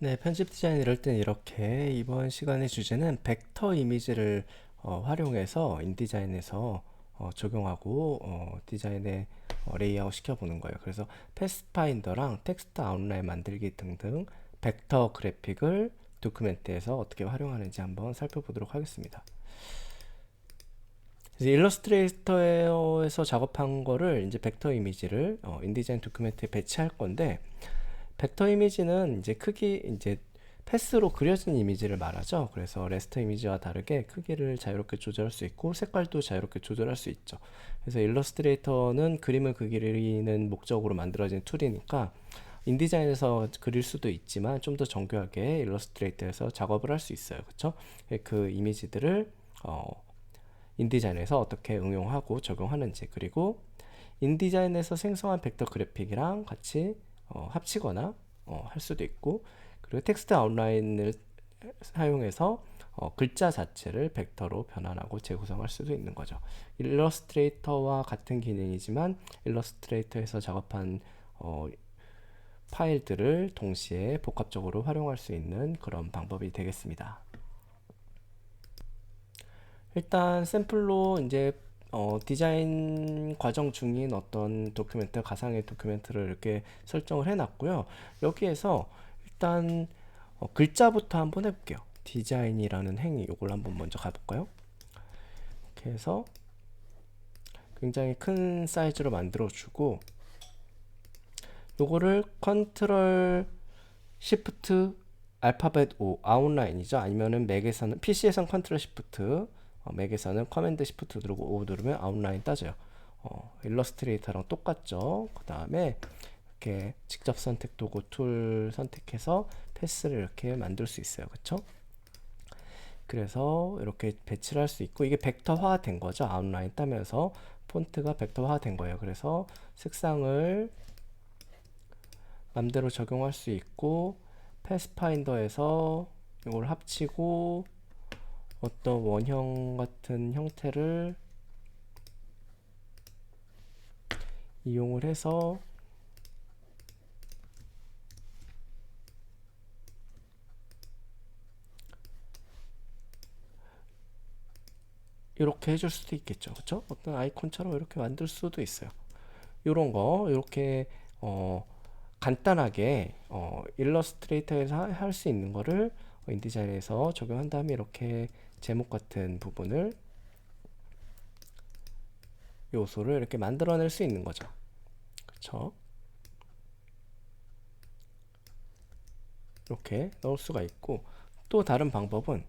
네, 편집 디자인 이럴 땐 이렇게 이번 시간의 주제는 벡터 이미지를 어, 활용해서 인디자인에서 어, 적용하고 어, 디자인에 어, 레이아웃 시켜보는 거예요. 그래서 패스파인더랑 텍스트 아웃라인 만들기 등등 벡터 그래픽을 도큐멘트에서 어떻게 활용하는지 한번 살펴보도록 하겠습니다. 일러스트레이터에서 작업한 거를 이제 벡터 이미지를 어, 인디자인 도큐멘트에 배치할 건데 벡터 이미지는 이제 크기 이제 패스로 그려진 이미지를 말하죠. 그래서 레스터 이미지와 다르게 크기를 자유롭게 조절할 수 있고 색깔도 자유롭게 조절할 수 있죠. 그래서 일러스트레이터는 그림을 그리는 목적으로 만들어진 툴이니까 인디자인에서 그릴 수도 있지만 좀 더 정교하게 일러스트레이터에서 작업을 할 수 있어요. 그렇죠? 그 이미지들을 어, 인디자인에서 어떻게 응용하고 적용하는지 그리고 인디자인에서 생성한 벡터 그래픽이랑 같이 어, 합치거나 어, 할 수도 있고 그리고 텍스트 아웃라인을 사용해서 어, 글자 자체를 벡터로 변환하고 재구성할 수도 있는 거죠. 일러스트레이터와 같은 기능이지만 일러스트레이터에서 작업한 어, 파일들을 동시에 복합적으로 활용할 수 있는 그런 방법이 되겠습니다. 일단 샘플로 이제 어, 디자인 과정 중인 어떤 도큐멘트, 가상의 도큐멘트를 이렇게 설정을 해놨고요. 여기에서 일단 어, 글자부터 한번 해볼게요. 디자인이라는 행위, 이걸 한번 먼저 가볼까요? 이렇게 해서 굉장히 큰 사이즈로 만들어주고 요거를 컨트롤 시프트 알파벳 O 아웃라인이죠. 아니면은 맥에서는 PC에선 컨트롤 시프트 어, 맥에서는 커맨드 시프트 누르고 O 누르면 아웃라인 따져요. 어, 일러스트레이터랑 똑같죠. 그 다음에 이렇게 직접 선택 도구 툴 선택해서 패스를 이렇게 만들 수 있어요. 그쵸? 그래서 이렇게 배치를 할 수 있고 이게 벡터화 된 거죠. 아웃라인 따면서 폰트가 벡터화 된 거예요. 그래서 색상을 맘대로 적용할 수 있고 패스파인더에서 이걸 합치고 어떤 원형 같은 형태를 이용을 해서 이렇게 해줄 수도 있겠죠. 그쵸? 어떤 아이콘처럼 이렇게 만들 수도 있어요. 이런 거, 이렇게, 어, 간단하게, 어, 일러스트레이터에서 할 수 있는 거를 인디자인에서 적용한 다음에 이렇게 제목 같은 부분을 요소를 이렇게 만들어낼 수 있는 거죠. 그렇죠? 이렇게 넣을 수가 있고 또 다른 방법은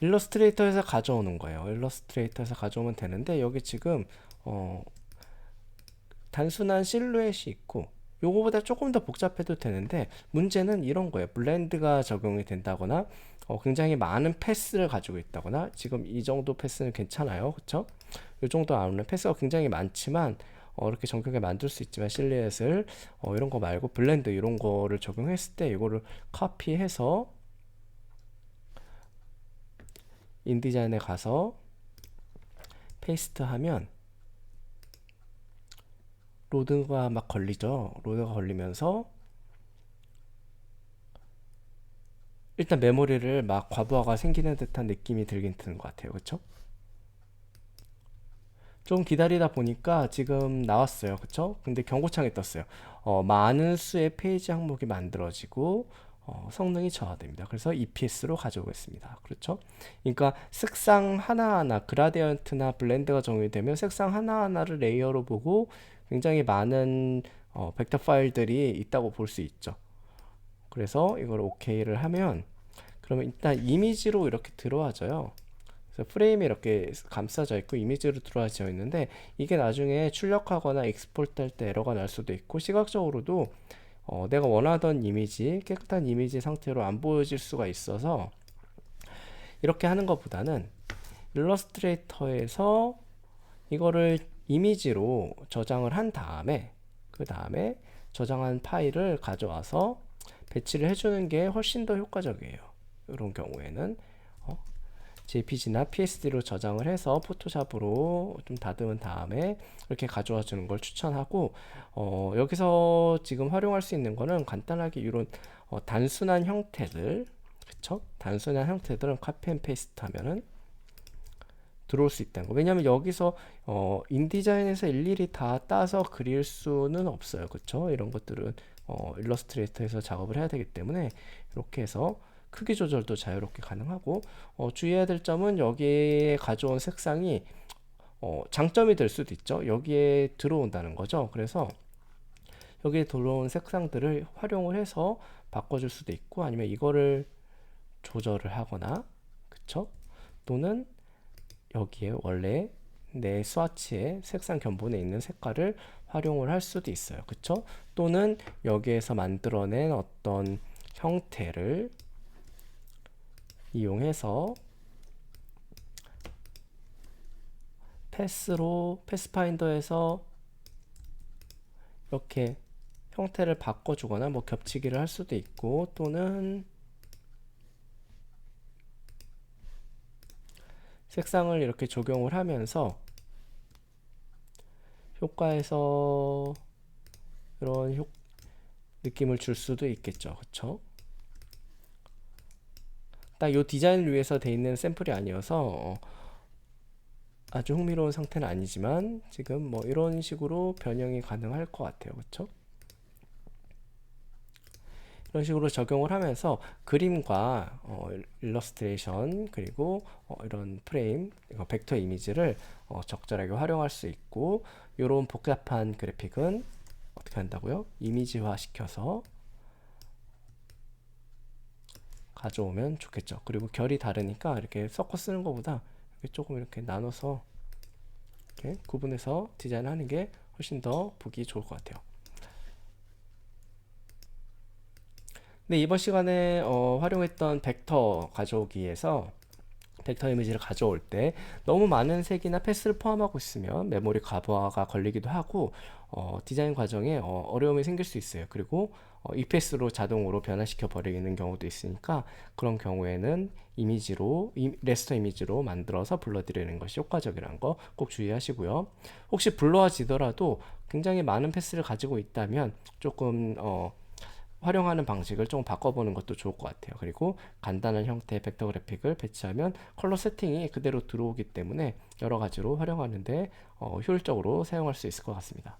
일러스트레이터에서 가져오는 거예요. 일러스트레이터에서 가져오면 되는데 여기 지금 어 단순한 실루엣이 있고 요거보다 조금 더 복잡해도 되는데 문제는 이런 거예요. 블렌드가 적용이 된다거나 어, 굉장히 많은 패스를 가지고 있다거나 지금 이 정도 패스는 괜찮아요. 그쵸? 이 정도 안오는 패스가 굉장히 많지만 어, 이렇게 정교하게 만들 수 있지만 실리엣을 어, 이런 거 말고 블렌드 이런 거를 적용했을 때 이거를 카피해서 인디자인에 가서 페이스트 하면 로드가 막 걸리죠. 로드가 걸리면서 일단 메모리를 막 과부하가 생기는 듯한 느낌이 들긴 드는 것 같아요. 그쵸? 좀 기다리다 보니까 지금 나왔어요. 그쵸? 근데 경고창이 떴어요. 어, 많은 수의 페이지 항목이 만들어지고 어, 성능이 저하됩니다. 그래서 EPS로 가져오겠습니다. 그렇죠? 그러니까 색상 하나하나 그라디언트나 블렌드가 적용되면 색상 하나하나를 레이어로 보고 굉장히 많은 어, 벡터 파일들이 있다고 볼 수 있죠. 그래서 이걸 OK를 하면 그러면 일단 이미지로 이렇게 들어와져요. 그래서 프레임이 이렇게 감싸져 있고 이미지로 들어와져 있는데 이게 나중에 출력하거나 익스포트 할 때 에러가 날 수도 있고 시각적으로도 어, 내가 원하던 이미지, 깨끗한 이미지 상태로 안 보여질 수가 있어서 이렇게 하는 것보다는 일러스트레이터에서 이거를 이미지로 저장을 한 다음에 그 다음에 저장한 파일을 가져와서 배치를 해주는 게 훨씬 더 효과적이에요. 이런 경우에는 어? JPG나 PSD로 저장을 해서 포토샵으로 좀 다듬은 다음에 이렇게 가져와 주는 걸 추천하고 어, 여기서 지금 활용할 수 있는 거는 간단하게 이런 어, 단순한 형태들 그쵸? 단순한 형태들은 카피 앤 페이스트 하면은 들어올 수 있다는 거. 왜냐하면 여기서 어, 인디자인에서 일일이 다 따서 그릴 수는 없어요. 그쵸? 이런 것들은 어, 일러스트레이터에서 작업을 해야 되기 때문에 이렇게 해서 크기 조절도 자유롭게 가능하고 어, 주의해야 될 점은 여기에 가져온 색상이 어, 장점이 될 수도 있죠. 여기에 들어온다는 거죠. 그래서 여기에 들어온 색상들을 활용을 해서 바꿔줄 수도 있고 아니면 이거를 조절을 하거나 그쵸? 또는 여기에 원래 내 스와치의 색상 견본에 있는 색깔을 활용을 할 수도 있어요. 그쵸? 또는 여기에서 만들어낸 어떤 형태를 이용해서 패스로 패스파인더에서 이렇게 형태를 바꿔주거나 뭐 겹치기를 할 수도 있고 또는 색상을 이렇게 적용을 하면서 효과에서 이런 효, 느낌을 줄 수도 있겠죠. 그쵸? 딱이 디자인을 위해서 돼 있는 샘플이 아니어서 어, 아주 흥미로운 상태는 아니지만 지금 뭐 이런 식으로 변형이 가능할 것 같아요. 그쵸? 이런 식으로 적용을 하면서 그림과 어, 일러스트레이션 그리고 어, 이런 프레임 벡터 이미지를 어, 적절하게 활용할 수 있고 이런 복잡한 그래픽은 어떻게 한다고요? 이미지화 시켜서 가져오면 좋겠죠. 그리고 결이 다르니까 이렇게 섞어 쓰는 것보다 이렇게 조금 이렇게 나눠서 이렇게 구분해서 디자인하는 게 훨씬 더 보기 좋을 것 같아요. 네, 이번 시간에 어, 활용했던 벡터 가져오기에서 벡터 이미지를 가져올 때 너무 많은 색이나 패스를 포함하고 있으면 메모리 가부하가 걸리기도 하고 어, 디자인 과정에 어, 려움이 생길 수 있어요. 그리고 어, EPS로 자동으로 변화시켜 버리는 경우도 있으니까 그런 경우에는 이미지로 이, 레스터 이미지로 만들어서 불러드리는 것이 효과적이라는 거 꼭 주의하시고요. 혹시 불러지더라도 굉장히 많은 패스를 가지고 있다면 조금 어, 활용하는 방식을 좀 바꿔보는 것도 좋을 것 같아요. 그리고 간단한 형태의 벡터 그래픽을 배치하면 컬러 세팅이 그대로 들어오기 때문에 여러 가지로 활용하는데 어, 효율적으로 사용할 수 있을 것 같습니다.